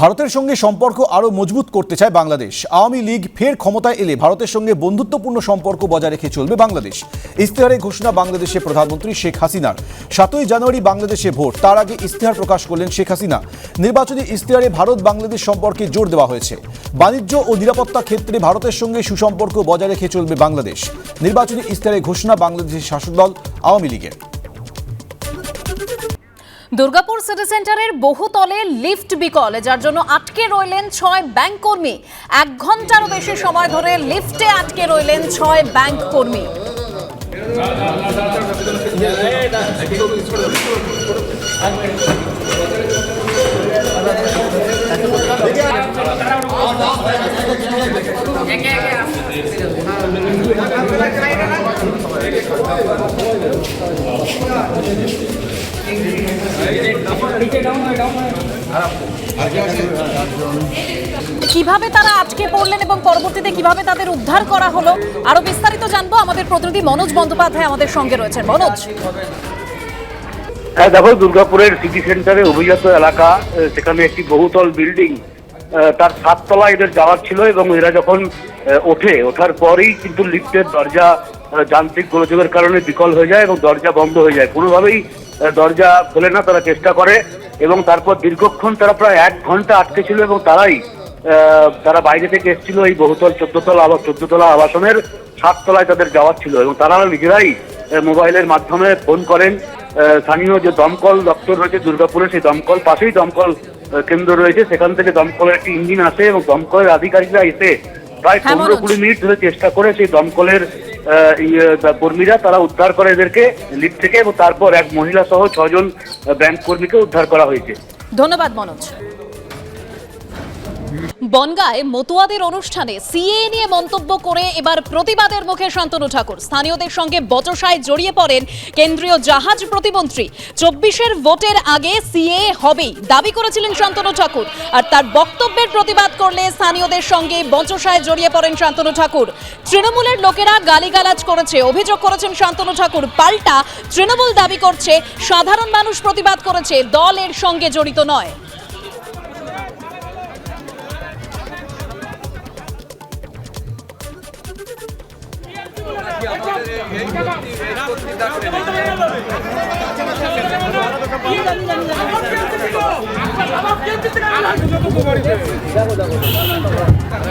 ভারতের সঙ্গে সম্পর্ক আরও মজবুত করতে চায় বাংলাদেশ। আওয়ামী লীগ ফের ক্ষমতায় এলে ভারতের সঙ্গে বন্ধুত্বপূর্ণ সম্পর্ক বজায় রেখে চলবে বাংলাদেশ। ইস্তেহারে ঘোষণা বাংলাদেশের প্রধানমন্ত্রী শেখ হাসিনার। সাতই জানুয়ারি বাংলাদেশে ভোট, তার আগে ইস্তেহার প্রকাশ করলেন শেখ হাসিনা। নির্বাচনী ইস্তেহারে ভারত বাংলাদেশ সম্পর্কে জোর দেওয়া হয়েছে। বাণিজ্য ও নিরাপত্তা ক্ষেত্রে ভারতের সঙ্গে সুসম্পর্ক বজায় রেখে চলবে বাংলাদেশ। নির্বাচনী ইস্তেহারে ঘোষণা বাংলাদেশের শাসক দল আওয়ামী লীগের। দুর্গাপুর সিটি সেন্টারের বহুতলে লিফট বিকল, যার জন্য আটকে রইলেন ছয় ব্যাংক কর্মী। এক ঘন্টারও বেশি সময় ধরে লিফটে আটকে রইলেন ছয় ব্যাংক কর্মী। কীভাবে তারা আটকে পড়লেন এবং পরবর্তীতে কীভাবে তাদের উদ্ধার করা হলো, আরও বিস্তারিত জানব। আমাদের প্রতিনিধি মনোজ বন্দ্যোপাধ্যায় আমাদের সঙ্গে রয়েছেন। মনোজ। হ্যাঁ দেখো, দুর্গাপুরের সিটি সেন্টারে অভিজাত এলাকা সেখানে একটি বহুতল বিল্ডিং তার সাততলা এদের যাওয়ার ছিল এবং এরা যখন ওঠে, ওঠার পরেই কিন্তু লিফটের দরজা যান্ত্রিক গোলযোগের কারণে বিকল হয়ে যায় এবং দরজা বন্ধ হয়ে যায়। কোনোভাবেই দরজা খোলে না তারা চেষ্টা করে এবং তারপর দীর্ঘক্ষণ তারা প্রায় এক ঘণ্টা আটকে ছিল এবং তারাই তারা বাইরে থেকে এসেছিল এই বহুতল চোদ্দতলা আবাস চোদ্দতলা আবাসনের সাততলায় তাদের যাওয়ার ছিল এবং তারা নিজেরাই মোবাইলের মাধ্যমে ফোন করেন। স্থানীয় যে দমকল দপ্তর রয়েছে দুর্গাপুরে সেই দমকল পাশেই দমকল কেন্দ্র রয়েছে। সেখান থেকে দমকলের একটি ইঞ্জিন আসে এবং দমকলের আধিকারিকরা এসে প্রায় হ্যাঁ, পনেরো কুড়ি মিনিট ধরে চেষ্টা করে সেই দমকলের কর্মীরা, তারা উদ্ধার করে এদেরকে লিফট থেকে এবং তারপর এক মহিলা সহ ছজন ব্যাংক কর্মীকে উদ্ধার করা হয়েছে। ধন্যবাদ মনোজ। বনগায় মতুয়াদের অনুষ্ঠানে সিএ নিয়ে মন্তব্য করে এবার প্রতিবাদের মুখে শান্তনু ঠাকুর। স্থানীয়দের সঙ্গে বচসায় জড়িয়ে পড়েন কেন্দ্রীয় জাহাজ প্রতিমন্ত্রী। চব্বিশের ভোটের আগে সিএ হবেই, দাবি করেছিলেন শান্তনু ঠাকুর। আর তার বক্তব্যের প্রতিবাদ করলে স্থানীয়দের সঙ্গে বচসায় জড়িয়ে পড়েন শান্তনু ঠাকুর। তৃণমূলের লোকেরা গালিগালাজ করেছে, অভিযোগ করেছেন শান্তনু ঠাকুর। পাল্টা, তৃণমূল দাবি করছে, সাধারণ মানুষ প্রতিবাদ করেছে, দলের সঙ্গে জড়িত নয়।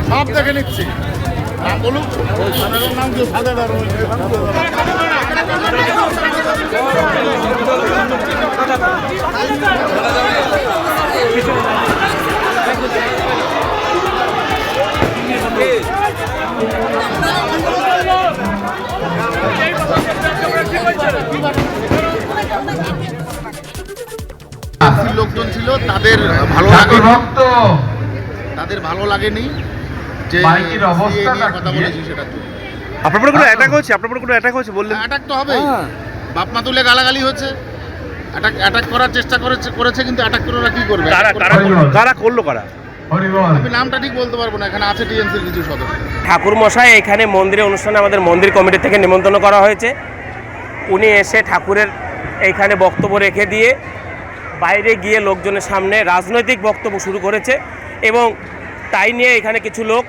সব দেখে নিচ্ছি। বলুন নাম কি ফাদার আর লোকজন ছিল তাদের ভালো লাগে ভক্ত। তাদের ভালো লাগেনি যে কথা বলেছি সেটা আপনার উপরে কোনো অ্যাটাক হচ্ছে আপনার উপরে কোনো অ্যাটাক হচ্ছে বললেন। অ্যাটাক তো হবেই। বাপ মা তুলে গালাগালি হচ্ছে। অ্যাটাক অ্যাটাক করার চেষ্টা করেছে করেছে কিন্তু অ্যাটাক করে ওরা কি করবে? কারা কারা করল? কারা? আমি নামটা ঠিক বলতে পারব না এখানে আছে টিএমসির কিছু সদস্য। ঠাকুর মশাই এখানে মন্দিরে অনুষ্ঠানে আমাদের মন্দির কমিটি থেকে নিমন্ত্রণ করা হয়েছে। উনি এসে ঠাকুরের এইখানে বক্তব্য রেখে দিয়ে বাইরে গিয়ে লোকজনের সামনে রাজনৈতিক বক্তব্য শুরু করেছে এবং তাই নিয়ে এখানে কিছু লোক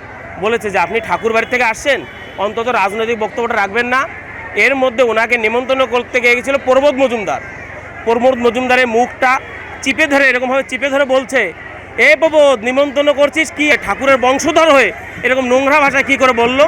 বলেছে যে আপনি ঠাকুর বাড়ি থেকে আসছেন? অন্তত রাজনৈতিক বক্তব্যটা রাখবেন না। এর মধ্যে ওনাকে নিমন্ত্রণ করতে গিয়ে গেছিল প্রবোধ মজুমদার। প্রমোদ মজুমদারের মুখটা চিপে ধরে এরকমভাবে চিপে ধরে বলছে এ প্রবোধ নিমন্ত্রণ করছিস কি? ঠাকুরের বংশধর হয়ে এরকম নোংরা ভাষা কি করে বলল?